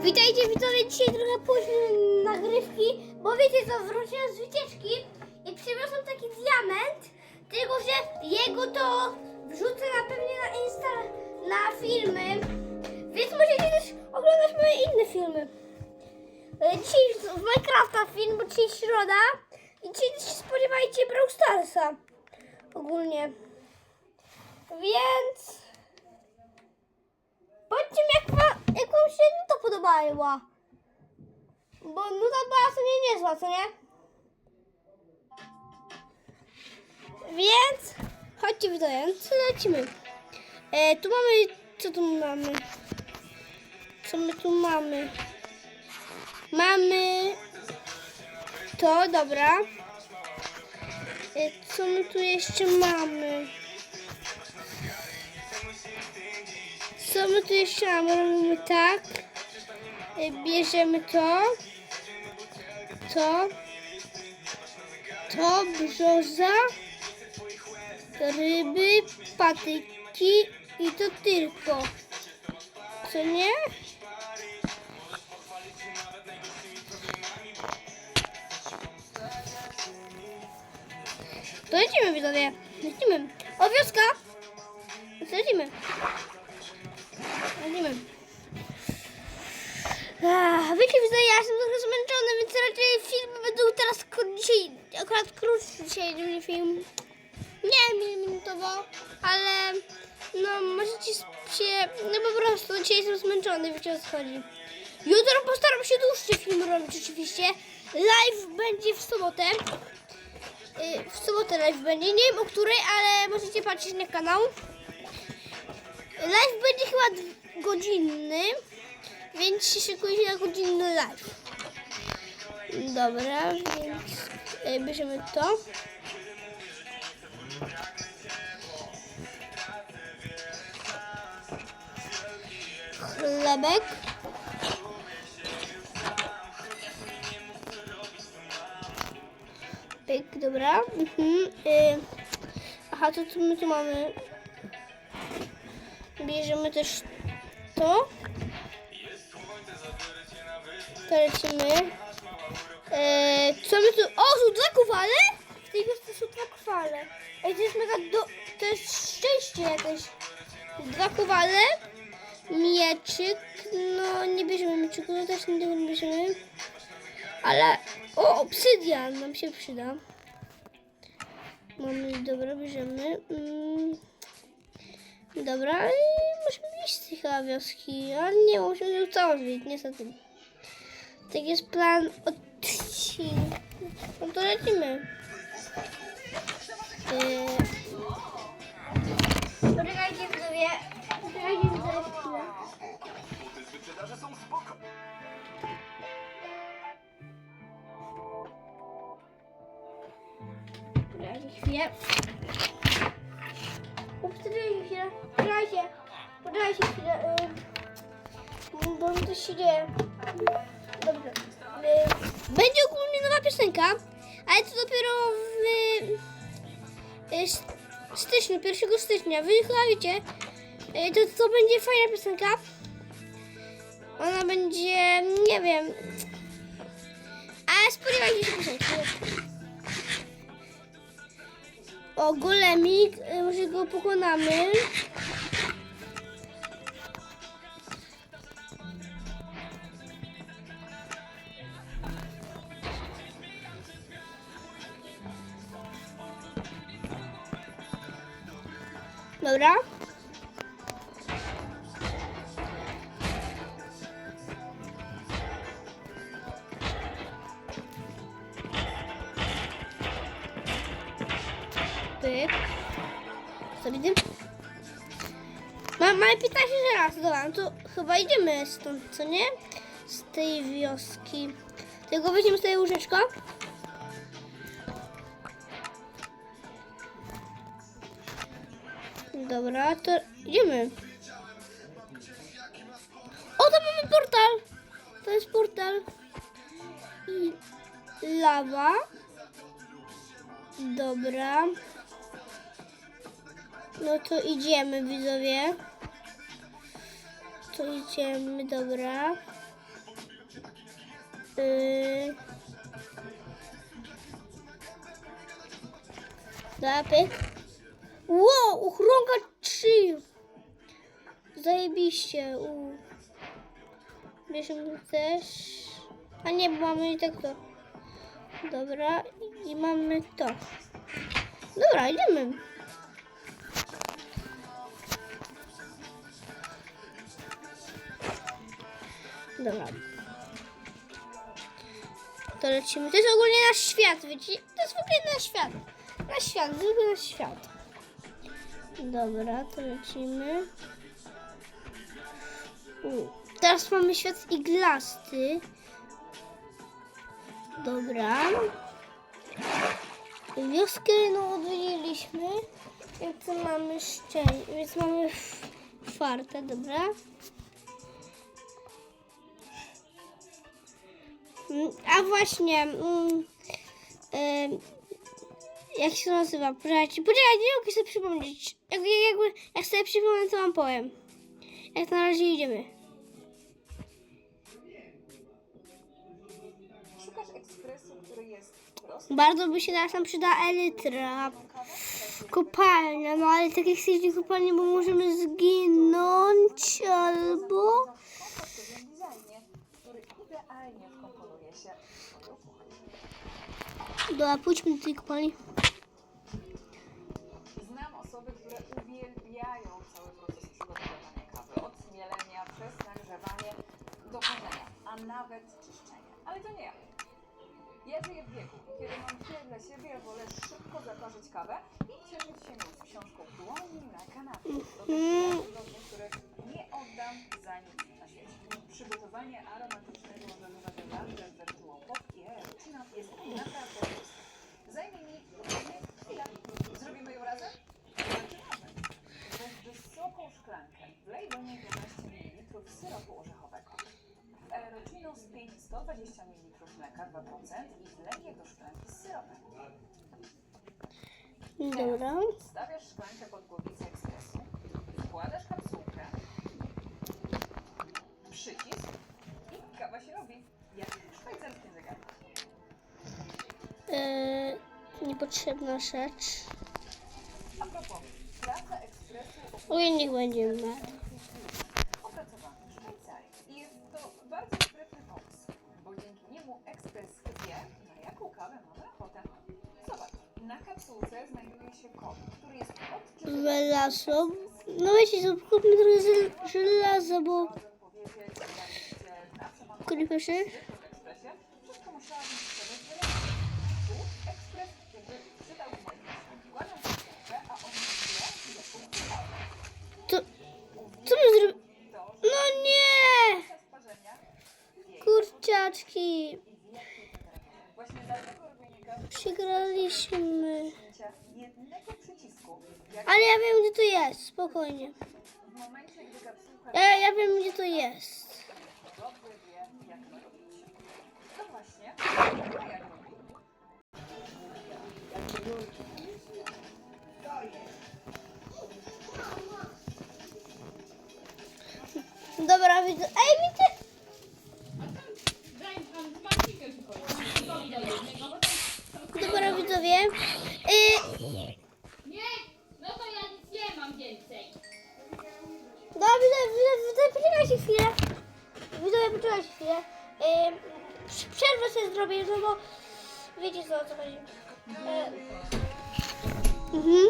Witajcie widzowie, dzisiaj trochę później nagrywki, bo wiecie co, wróciłem z wycieczki i przywiozłem taki diament, tylko że jego to wrzucę na pewnie na Insta, na filmy, więc możecie też oglądać moje inne filmy. E, Dzisiaj w Minecrafta film, bo dzisiaj środa i dzisiaj też się spodziewajcie Brawl Starsa ogólnie. Więc... Mi, jak, wa- jak wam się nuta podobała. Bo nuta była co nie niezła, co nie? Więc chodźcie widzowie, no co lecimy. E, tu mamy, co tu mamy? Co my tu mamy? Mamy to, dobra. E, co my tu jeszcze mamy? Co my tu jeszcze mamy? Robimy tak. E, Bierzemy to. To. To, brzoza. Ryby, patyki i to tylko. Co nie? To lecimy widzowie. Lecimy. O wioska! Lecimy. Lecimy. Ach, Wiecie, widzę, ja jestem trochę zmęczony, więc raczej filmy będą teraz dzisiaj, akurat krótszy dzisiaj będzie film. Nie minutowo, ale no możecie się, no po prostu dzisiaj jestem zmęczony, wiecie o co chodzi. Jutro postaram się dłuższy film robić oczywiście. Live będzie w sobotę. Y, W sobotę live będzie, nie wiem o której, ale możecie patrzeć na kanał. Live będzie chyba godzinny, więc się szykujcie na godzinny live. Dobra, więc e, bierzemy to. Chlebek. Pyk, dobra. Mhm. y, aha, to co my tu mamy? Bierzemy też to. To lecimy. E, co my tu... O, są dwa kowale? W tej wiosce są dwa kowale. Ej, to jest mega do... To jest szczęście jakieś. Dwa kowale. Mieczyk. No, nie bierzemy mieczyku, no też nie bierzemy. Ale... O, obsydian nam się przyda. Mamy, dobra, bierzemy. Mm. Dobra, i z chyba wioski, ale nie, musimy ją całą zwiedzić, niestety. Tak jest plan odcinka. No to lecimy. Poczekajcie widzowie. Poczekajcie widzowie chwilę. Poczekajcie chwilę. Poczekajcie chwilę. Poczekajcie. Poczekajcie chwilę. Yy... Bo mi się dzieje. Dobrze. Yy... Będzie ogólnie nowa piosenka, ale to dopiero w yy, styczniu, 1 stycznia. Wy chyba wiecie. Yy, to, to będzie fajna piosenka. Ona będzie, nie wiem. Ale spodziewajcie się piosenki. O, golemik, y, może go pokonamy. Dobra. Pyk. Co widzę? Ma, mamy 15 raz, dobra, no to chyba idziemy stąd, co nie? Z tej wioski. Tylko weźmiemy sobie łóżeczko. Dobra, to idziemy. O, to mamy portal! To jest portal. I lawa. Dobra. No to idziemy, widzowie. To idziemy, dobra. Yy... Dobra, pyk. Wow, uchronka 3. Zajebiście. U. Bierzemy też. A nie, bo mamy i tak to. Dobra, i mamy to. Dobra, idziemy. Dobra. To lecimy. To jest ogólnie nasz świat, wiecie? To jest w ogóle nasz świat. Nasz świat, zwykły nasz świat. Dobra, to lecimy. U, teraz mamy świat iglasty. Dobra. Wioskę no odwiedziliśmy. Więc mamy szczęście, więc mamy f- fartę, dobra. Mm, A właśnie, mm, em, jak się nazywa? Poczekajcie, poczekajcie, nie mogę sobie przypomnieć. Jak, jak, jak sobie przypomnę, to wam powiem. Jak na razie idziemy. Szukasz ekspresu, który jest prosty, Bardzo by się teraz nam przyda elytra. Kopalnia, no ale tak jak chcecie kopalnię, bo możemy zginąć albo... Dobra, pójdźmy do tej kopalni. Nawet czyszczenie. Ale to nie ja. Ja żyję w wieku, kiedy mam chwilę dla siebie, ja wolę szybko zaparzyć kawę i cieszyć się nią z książką w dłoni na kanapie. Tych cudownych, których nie oddam za nic na świecie. Przygotowanie aromatycznego żeluzowego Dobra. Stawiasz szklankę pod głowicę ekspresu, wkładasz kapsułkę, przycisk i kawa się robi. Jak w szwajcarskim zegarku. Eee, niepotrzebna rzecz. A propos, praca ekspresu Ojej, niech będzie med. opracowany w Szwajcarii. I jest to bardzo sprytny pomysł, bo dzięki niemu ekspres wie, na jaką kawę. Zobacz, na kapsułce znajduje się kod, który jest odczytywany Żelazo. No wiecie, co, kupmy trochę żelaza, bo... Ile używa. To... Co my zrobimy? No nie! Kurczaczki. Jak Ale ja wiem, gdzie to jest. Spokojnie. Ja, ja wiem, gdzie to jest. Dobra, widzę. Ej, widzę. Dobra, widzowie. Y, Nie, no to ja nic nie mam więcej. widzowie, widzowie, poczekajcie chwilę. Widzowie, poczekajcie chwilę. Y, przerwę sobie zrobię, no bo wiecie co, o co chodzi. Y, mhm.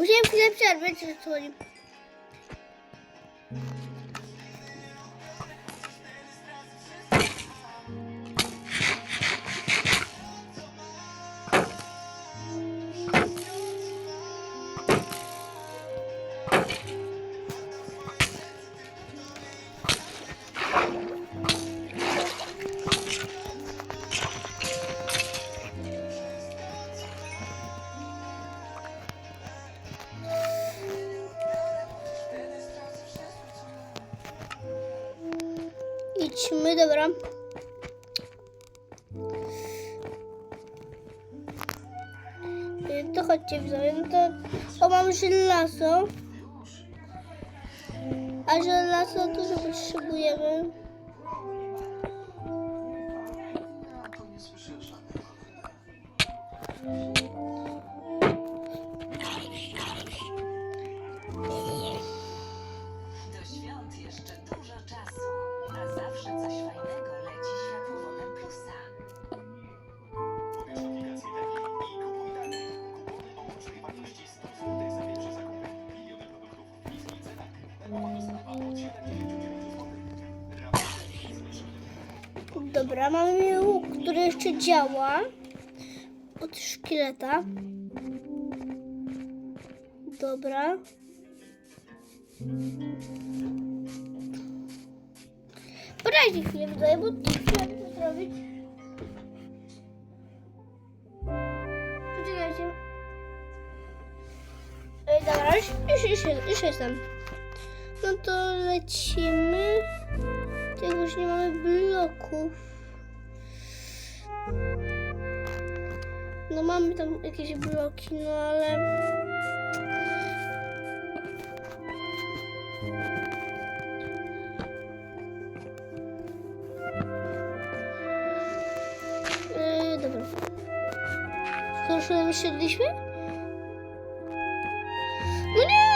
Musiałem chwilę przerwać, że co chodzi. Idźmy, dobra. To chodźcie widzowie, no to o mam żelazo. A żelazo dużo potrzebujemy. Dobra, mamy łuk, który jeszcze działa. Od szkieleta. Dobra. Poczekajcie chwilę, widzowie, bo to trzeba to zrobić. Poczekajcie. Ej, dobra, już, już, już, już jestem. No to lecimy. Tylko już nie mamy bloków. No mamy tam jakieś bloki, no ale... Yy, dobra. Już nam siedliśmy? No nie!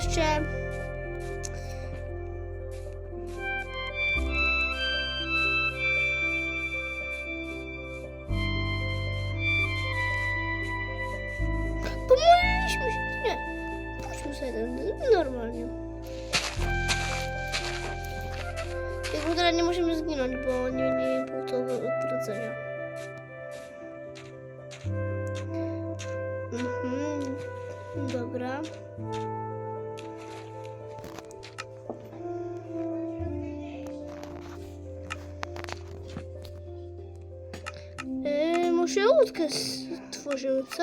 ще. Może łódkę stworzymy, co?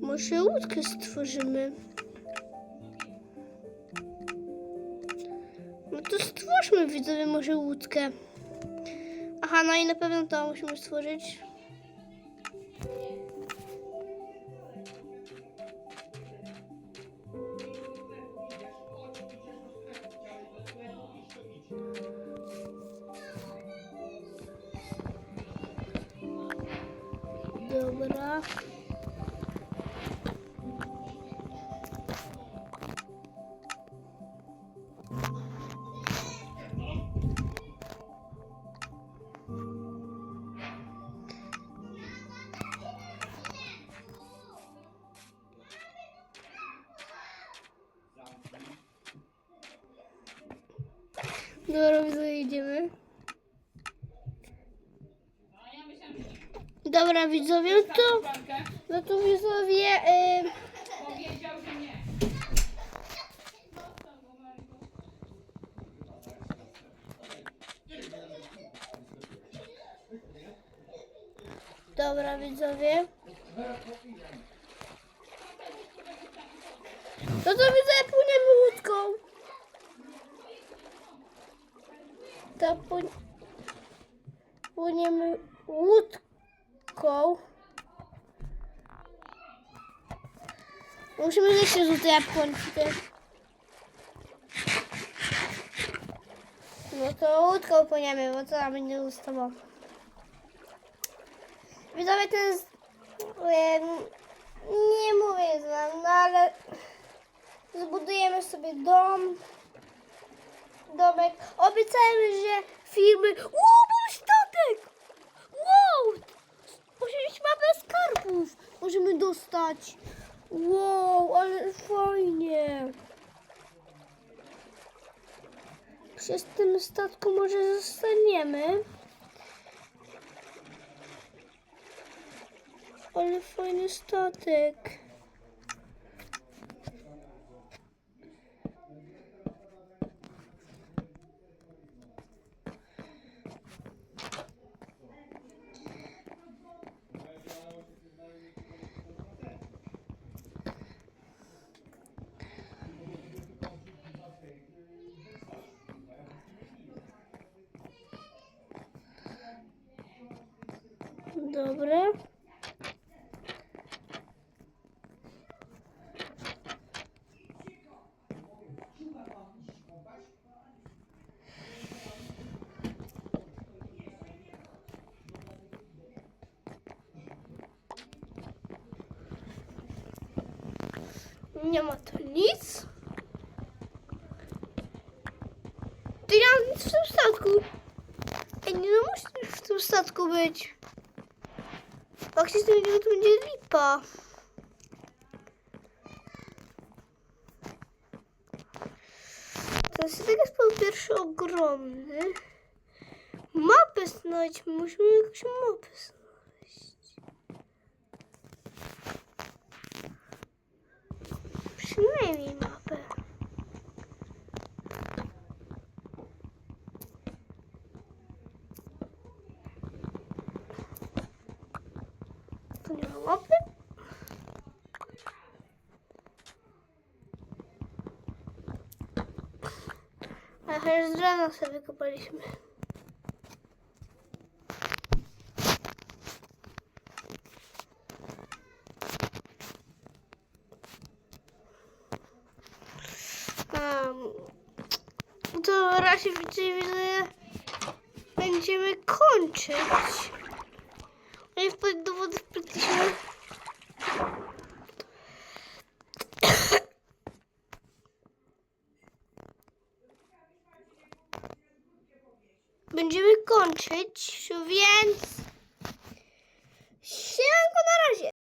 Może łódkę stworzymy. No to stwórzmy widzowie może łódkę. Aha, no i na pewno to musimy stworzyć. Dobra. Dobra, Dobra, widzowie, no to, no to widzowie, y, nie. Dobra, widzowie. No to widzowie płyniemy łódką. To płyniemy łódką. Musimy zejść się złote jabłko. No to łódką płyniemy, bo co nam będzie ustało. Widzowie, ten jest... em, nie mówię wam, no ale zbudujemy sobie dom, domek. Obiecajmy, że firmy... Wow, mamy statek! Mapę skarbów. Możemy dostać. Wow, ale fajnie. Się z tym statku może zostaniemy. Ale fajny statek. Dobra. Nie ma tu nic. Ty nie ma nic w tym statku. Ej, nie no musi w tym statku być. Jak się z tym nie to będzie lipa. Statek jest po pierwsze ogromny. Mapę znaleźć, musimy jakąś mapę znaleźć. Przynajmniej mapę. Tu nie ma mapy? Już z drewna sobie wykopaliśmy. Raczej widzę, będziemy kończyć. No i wpadł do wody wpytliśmy.